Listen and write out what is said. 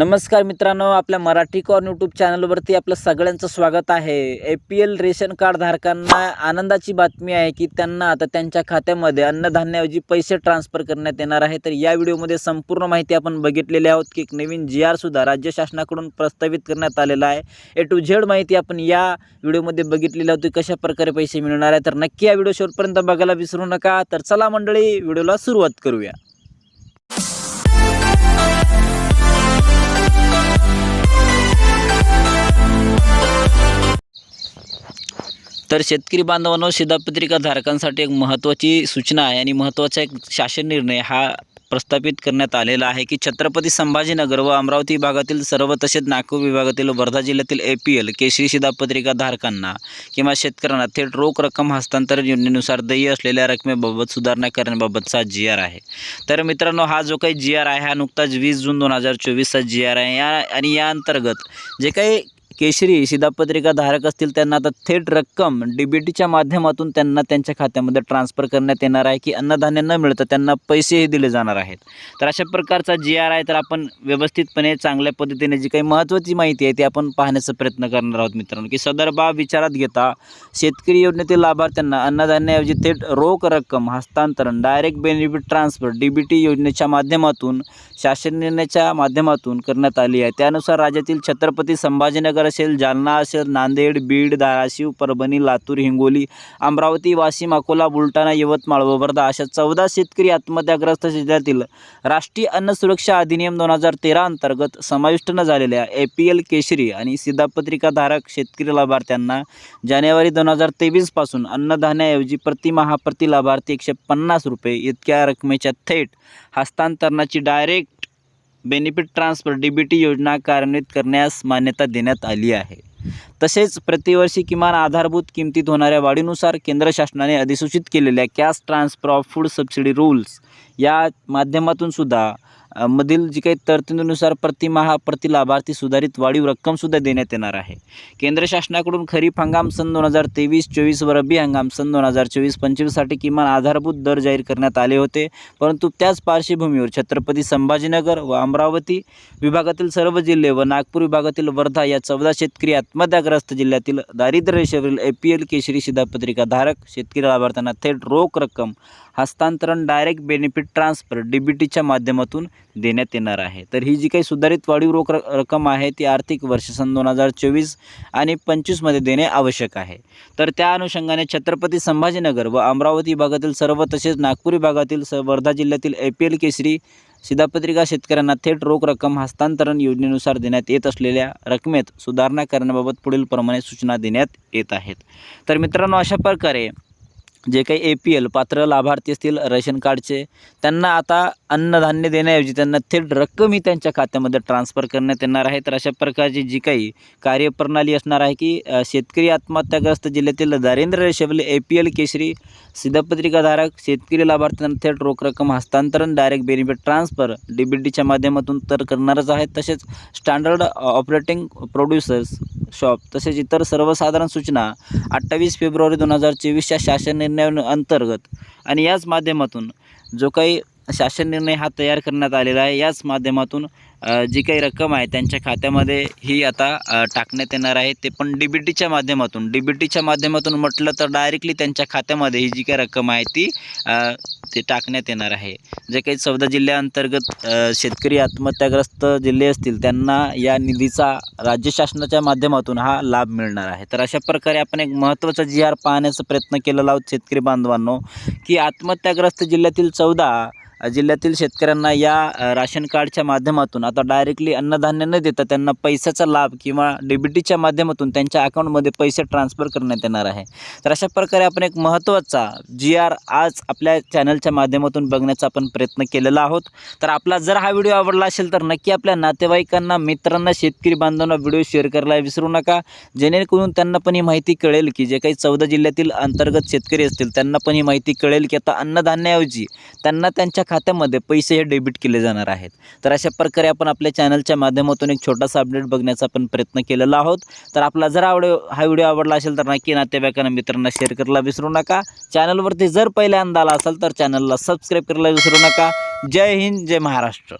नमस्कार मित्रांनो आपल्या मराठी कॉर्न यूट्यूब चॅनलवरती आपलं सगळ्यांचं स्वागत आहे. A P L ration card धारकांना आनंदाची बातमी आहे की त्यांना आता त्यांच्या खात्यामध्ये अन्नधान्याऐवजी पैसे ट्रान्सफर करण्यात येणार आहे. तर या व्हिडिओमध्ये संपूर्ण माहिती आपण बघितलेली आहोत की एक नवीन जी आरसुद्धा राज्य शासनाकडून प्रस्तावित करण्यात आलेला आहे. ए टू झेड माहिती आपण या व्हिडिओमध्ये बघितलेली होती कशा प्रकारे पैसे मिळणार आहे. तर नक्की या व्हिडिओ शेवटपर्यंत बघायला विसरू नका. तर चला मंडळी व्हिडिओला सुरुवात करूया. तर शेतकरी बांधवांनो शिधापत्रिका धारकांसाठी एक महत्त्वाची सूचना आहे आणि महत्त्वाचा एक शासन निर्णय हा प्रस्थापित करण्यात आलेला आहे की छत्रपती संभाजीनगर व अमरावती विभागातील सर्व तसेच नागपूर विभागातील वर्धा जिल्ह्यातील ए पी एल केशरी शिधापत्रिका धारकांना किंवा शेतकऱ्यांना थेट रोख रक्कम हस्तांतरण योजनेनुसार देय असलेल्या रकमेबाबत सुधारणा करण्याबाबतचा जी आर आहे. तर मित्रांनो हा जो काही जी आर आहे हा नुकताच वीस जून दोन हजार चोवीसचा जी आर आहे. या आणि या अंतर्गत जे काही केशरी शिधापत्रिका धारक असतील त्यांना आता थेट रक्कम डी बी टीच्या माध्यमातून त्यांना त्यांच्या खात्यामध्ये ट्रान्सफर करण्यात येणार आहे की अन्नधान्य न मिळतं त्यांना पैसेही दिले जाणार आहेत. तर अशा प्रकारचा जी आर आहे तर आपण व्यवस्थितपणे चांगल्या पद्धतीने जी काही महत्त्वाची माहिती आहे ती आपण पाहण्याचा प्रयत्न करणार आहोत मित्रांनो की सदर बाब विचारात घेता शेतकरी योजनेतील लाभार्थ्यांना अन्नधान्याऐवजी थेट रोख रक्कम हस्तांतरण direct benefit transfer D B T योजनेच्या माध्यमातून शासन निर्णयाच्या माध्यमातून करण्यात आली आहे. त्यानुसार राज्यातील छत्रपती संभाजीनगर असेल जालना असेल नांदेड बीड धाराशिव परभणी लातूर हिंगोली अमरावती वाशिम अकोला बुलढाणा यवतमाळ व वर्धा अशा चौदा शेतकरी आत्महत्याग्रस्त जिल्ह्यातील राष्ट्रीय अन्न सुरक्षा अधिनियम दोन हजार तेरा अंतर्गत समाविष्ट न झालेल्या ए पी एल केशरी आणि सिधापत्रिकाधारक शेतकरी लाभार्थ्यांना जानेवारी दोन हजार तेवीसपासून अन्नधान्याऐवजी प्रतिमहा प्रति लाभार्थी एकशे पन्नास रुपये इतक्या रकमेच्या थेट हस्तांतरणाची direct benefit transfer D B T योजना कार्यान्वित करण्यास मान्यता देण्यात आली आहे. तसेच प्रतिवर्षी किमान आधारभूत किमतीत होणाऱ्या वाढीनुसार केंद्र शासनाने अधिसूचित केलेल्या cash transfer of food subsidy rules या माध्यमातून सुद्धा मधील जी काही तरतुदीनुसार प्रतिमाहा प्रति लाभार्थी सुधारित वाढीव रक्कमसुद्धा देण्यात येणार आहे. केंद्र शासनाकडून खरीप हंगाम सन दोन हजार तेवीस चोवीस व रब्बी हंगाम सन दोन हजार चोवीस पंचवीससाठी किमान आधारभूत दर जाहीर करण्यात आले होते. परंतु त्याच पार्श्वभूमीवर छत्रपती संभाजीनगर व अमरावती विभागातील सर्व जिल्हे व नागपूर विभागातील वर्धा या चौदा शेतकरी आत्महत्याग्रस्त जिल्ह्यातील दारिद्र्य रेषेवरील ए पी एल केशरी शिधापत्रिका धारक शेतकरी लाभार्थ्यांना थेट रोख रक्कम हस्तांतरण direct benefit transfer D B टीच्या माध्यमातून देण्यात येणार आहे. तर ही जी काही सुधारित वाढीव रोख रक्कम आहे ती आर्थिक वर्ष सन दोन हजार चोवीस आणि पंचवीसमध्ये देणे आवश्यक आहे. तर त्या अनुषंगाने छत्रपती संभाजीनगर व अमरावती भागातील सर्व तसेच नागपूर भागातील स वर्धा जिल्ह्यातील ए पी एल केसरी शिधापत्रिका शेतकऱ्यांना थेट रोख रक्कम हस्तांतरण योजनेनुसार देण्यात येत असलेल्या रकमेत सुधारणा करण्याबाबत पुढीलप्रमाणे सूचना देण्यात येत आहेत. तर मित्रांनो अशा प्रकारे जे काही ए पी एल पात्र लाभार्थी असतील रेशन कार्डचे त्यांना आता अन्नधान्य देण्याऐवजी त्यांना थेट रक्कमही त्यांच्या खात्यामध्ये ट्रान्सफर करण्यात येणार आहे. तर अशा प्रकारची जी काही कार्यप्रणाली असणार आहे की शेतकरी आत्महत्याग्रस्त जिल्ह्यातील दारिद्र्य रेषेवरील ए पी एल केशरी सिद्धपत्रिकाधारक शेतकरी लाभार्थ्यांना थेट रोख रक्कम हस्तांतरण direct benefit transfer D B डीच्या माध्यमातून तर करणारच आहेत. तसेच स्टँडर्ड ऑपरेटिंग प्रोड्युसर्स शॉप तसेच इतर सर्वसाधारण सूचना अठ्ठावीस फेब्रुवारी दोन हजार चोवीसच्या शासन निर्णयाअंतर्गत आणि याच माध्यमातून जो काही शासन निर्णय हा तयार करण्यात आलेला आहे याच माध्यमातून जी काही रक्कम आहे त्यांच्या खात्यामध्ये ही आता टाकण्यात येणार आहे. ते पण डी बी टीच्या माध्यमातून डी बी टीच्या माध्यमातून म्हटलं तर डायरेक्टली त्यांच्या खात्यामध्ये ही जी काही रक्कम आहे ती ते टाकण्यात येणार आहे. जे काही चौदा जिल्ह्याअंतर्गत शेतकरी आत्महत्याग्रस्त जिल्हे असतील त्यांना या निधीचा राज्य शासनाच्या माध्यमातून हा लाभ मिळणार आहे. तर अशा प्रकारे आपण एक महत्त्वाचा जी आर पाहण्याचा प्रयत्न केलेला आहोत शेतकरी बांधवांनो की आत्महत्याग्रस्त जिल्ह्यातील चौदा जिल्ह्यातील शेतकऱ्यांना या राशन कार्डच्या माध्यमातून आता डायरेक्टली अन्नधान्य न देता त्यांना पैशाचा लाभ किंवा डेबिटीच्या माध्यमातून त्यांच्या अकाउंटमध्ये पैसे ट्रान्सफर करण्यात येणार आहे. तर अशा प्रकारे आपण एक महत्त्वाचा जी आर आज आपल्या चॅनलच्या माध्यमातून बघण्याचा आपण प्रयत्न केलेला आहोत. तर आपला जर हा व्हिडिओ आवडला असेल तर नक्की आपल्या नातेवाईकांना मित्रांना शेतकरी बांधवांना व्हिडिओ शेअर करायला विसरू नका. जेणेकरून त्यांना पण ही माहिती कळेल की जे काही चौदा जिल्ह्यातील अंतर्गत शेतकरी असतील त्यांना पण ही माहिती कळेल की आता अन्नधान्याऐवजी त्यांना त्यांच्या खात्यामध्ये पैसे हे डेबिट केले जाणार आहेत. तर अशा प्रकारे आपण आपल्या चॅनलच्या माध्यमातून एक छोटासा अपडेट बघण्याचा आपण प्रयत्न केलेला आहोत. तर आपला जर आवड हा व्हिडिओ आवडला असेल तर नक्की नातेवाईकांना मित्रांना शेअर करायला विसरू नका. चॅनलवरती जर पहिल्यांदा आला असाल तर चॅनलला सबस्क्राईब करायला विसरू नका. जय हिंद जय महाराष्ट्र.